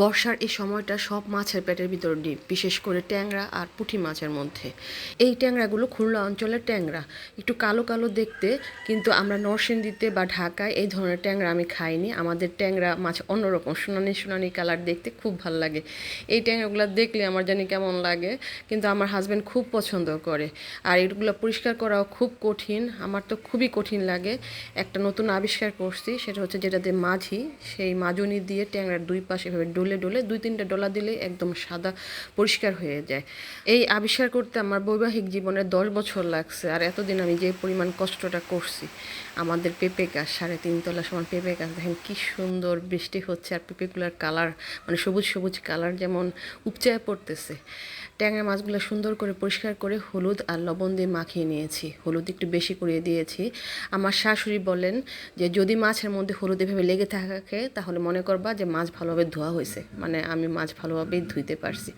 বর্ষার এই সময়টা সব মাছের পেটের ভিতর ডিপ বিশেষ করে ট্যাংরা আর পুঁটি মাছের মধ্যে। এই ট্যাংরাগুলো খুলনা অঞ্চলের ট্যাংরা। একটু কালো কালো দেখতে, কিন্তু আমরা নরসিংদীতে বা ঢাকায় এই ধরনের ট্যাংরা আমি খাইনি। আমাদের ট্যাংরা মাছ অন্যরকম, সোনানি সোনানি কালার দেখতে খুব ভালো লাগে। এই ট্যাংরাগুলো দেখলে আমার জানি কেমন লাগে, কিন্তু আমার হাজব্যান্ড খুব পছন্দ করে। আর এগুলো পরিষ্কার করাও খুব কঠিন, আমার তো খুবই কঠিন লাগে। একটা নতুন আবিষ্কার করছি, সেটা হচ্ছে যেটাতে মাঝি, সেই মাজনি দিয়ে ট্যাংরার দুই পাশে এভাবে ডলে ডলে দুই তিনটা ডলা দিলে একদম সাদা পরিষ্কার হয়ে যায়। এই আবিষ্কার করতে আমার বৈবাহিক জীবনে দশ বছর লাগছে আর এতদিন আমি যে পরিমাণ কষ্টটা করছি, আমাদের পেঁপে গাছ, সাড়ে তিনতলা সমান পেঁপে গাছ, দেখেন কী সুন্দর বৃষ্টি হচ্ছে আর পেঁপেগুলার কালার মানে সবুজ সবুজ কালার যেমন উপচায় পড়তেছে। ট্যাংরা মাছগুলো সুন্দর করে পরিষ্কার করে হলুদ আর লবণ দিয়ে মাখিয়ে নিয়েছি। হলুদ একটু বেশি করে দিয়েছি। আমার শাশুড়ি বলেন যে, যদি মাছের মধ্যে হলুদ এভাবে লেগে থাকে, তাহলে মনে করবা যে, মাছ ভালোভাবে ধোয়া হয়েছে। মানে আমি মাছ ভালোভাবেই ধুইতে পারছি।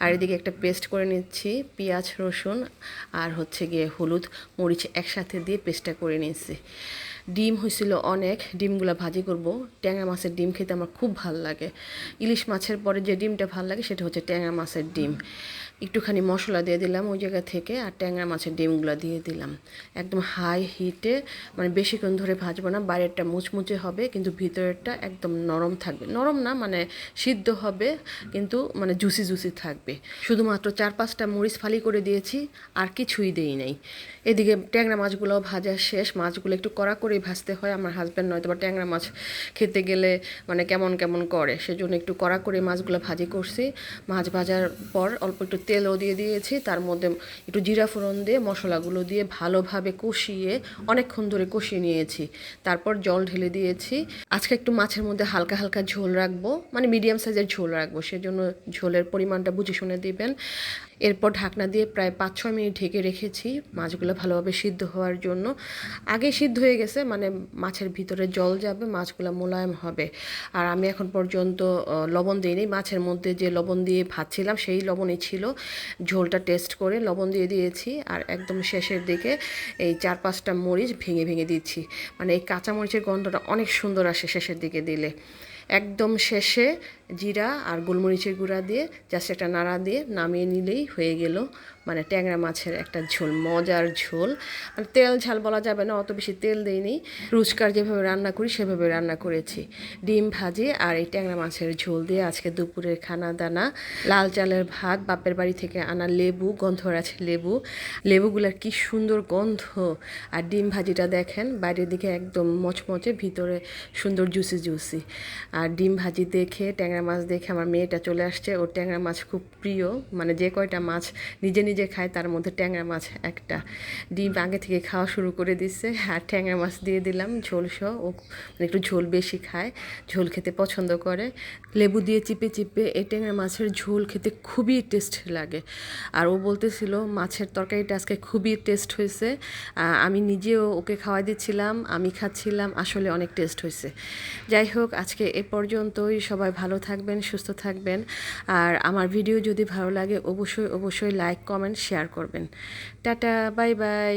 আর এদিকে একটা পেস্ট করে নিচ্ছি, পেঁয়াজ, রসুন আর হচ্ছে গিয়ে হলুদ, মরিচ একসাথে দিয়ে পেস্টটা করে নিচ্ছি ডিম হয়েছিল অনেক, ডিমগুলো ভাজি করব। ট্যাংরা মাছের ডিম খেতে আমার খুব ভালো লাগে। ইলিশ মাছের পরে যে ডিমটা ভালো লাগে সেটা হচ্ছে ট্যাংরা মাছের ডিম। একটুখানি মশলা দিয়ে দিলাম ওই জায়গা থেকে আর ট্যাংরা মাছের ডিমগুলো দিয়ে দিলাম। একদম হাই হিটে মানে বেশিক্ষণ ধরে ভাজবো না, বাইরেরটা মুচমুচে হবে কিন্তু ভিতরেরটা একদম নরম থাকবে। নরম না মানে সিদ্ধ হবে কিন্তু মানে জুসি জুসি থাকবে। শুধুমাত্র চার পাঁচটা মরিচ ফালি করে দিয়েছি, আর কিছুই দেই নাই। এদিকে ট্যাংরা মাছগুলো ভাজা শেষ, মাছগুলো একটু কড়া করেই ভাজতে হয়, আমার হাজব্যান্ড নয়তো বা ট্যাংরা মাছ খেতে গেলে মানে কেমন কেমন করে, সেজন্য একটু কড়া করে মাছগুলো ভাজি করছি। মাছ ভাজার পর অল্প একটু তেলও দিয়ে দিয়েছি, তার মধ্যে একটু জিরা ফোড়ন দিয়ে মশলাগুলো দিয়ে ভালোভাবে কষিয়ে অনেকক্ষণ ধরে কষিয়ে নিয়েছি। তারপর জল ঢেলে দিয়েছি। আজকে একটু মাছের মধ্যে হালকা হালকা ঝোল রাখব মানে মিডিয়াম সাইজের ঝোল রাখব, সেজন্য ঝোলের পরিমাণটা বুঝে শুনে দিবেন। এরপর ঢাকনা দিয়ে প্রায় পাঁচ ছয় মিনিট ঢেকে রেখেছি। মাছগুলো ভালোভাবে সিদ্ধ হওয়ার জন্য। আগে সিদ্ধ হয়ে গেছে মানে মাছের ভিতরে জল যাবে, মাছগুলো মোলায়েম হবে। আর আমি এখন পর্যন্ত লবণ দিইনি। মাছের মধ্যে যে লবণ দিয়ে ভাজছিলাম, সেই লবণই ছিল। ঝোলটা টেস্ট করে লবণ দিয়ে দিয়েছি। আর একদম শেষের দিকে এই চার পাঁচটা মরিচ ভেঙে ভেঙে দিচ্ছি। মানে এই কাঁচা মরিচের গন্ধটা অনেক সুন্দর আসে শেষের দিকে দিলে। একদম শেষে জিরা আর গোলমরিচের গুঁড়া দিয়ে জাস্ট একটা নাড়া দিয়ে নামিয়ে নিলেই হয়ে গেল। মানে ট্যাংরা মাছের একটা ঝোল, মজার ঝোল। মানে তেল ঝাল বলা যাবে না, অত বেশি তেল দেইনি রুচকার যেভাবে রান্না করি, সেভাবে রান্না করেছি। ডিম ভাজি আর এই ট্যাংরা মাছের ঝোল দিয়ে আজকে দুপুরের খানা দানা লাল চালের ভাত, বাপের বাড়ি থেকে আনা লেবু গন্ধর আছে লেবু। লেবুগুলার কি সুন্দর গন্ধ। আর ডিম ভাজিটা দেখেন, বাইরের দিকে একদম মচমচে, ভিতরে সুন্দর জুসি জুসি আর ডিম ভাজি দেখে ট্যাংরা মাছ দেখে আমার মেয়েটা চলে আসছে। ওর ট্যাংরা মাছ খুব প্রিয়। মানে যে কয়টা মাছ নিজে নিজে খায়, তার মধ্যে ট্যাংরা মাছ একটা। ডিম আগে থেকে খাওয়া শুরু করে দিচ্ছে আর ট্যাংরা মাছ দিয়ে দিলাম ঝোল সহ। ও মানে একটু ঝোল বেশি খায়, ঝোল খেতে পছন্দ করে। লেবু দিয়ে চিপে চিপে এই ট্যাংরা মাছের ঝোল খেতে খুবই টেস্ট লাগে। আর ও বলতেছিল, মাছের তরকারিটা আজকে খুবই টেস্ট হয়েছে। আমি নিজেও ওকে খাওয়াই দিচ্ছিলাম, আমি খাচ্ছিলাম, আসলে অনেক টেস্ট হয়েছে। যাই হোক, আজকে এ পর্যন্তই সবাই ভালো থাকবেন, সুস্থ থাকবেন। আর আমার ভিডিও যদি ভালো লাগে, অবশ্যই অবশ্যই লাইক কমেন্ট শেয়ার করবেন। Tata bye bye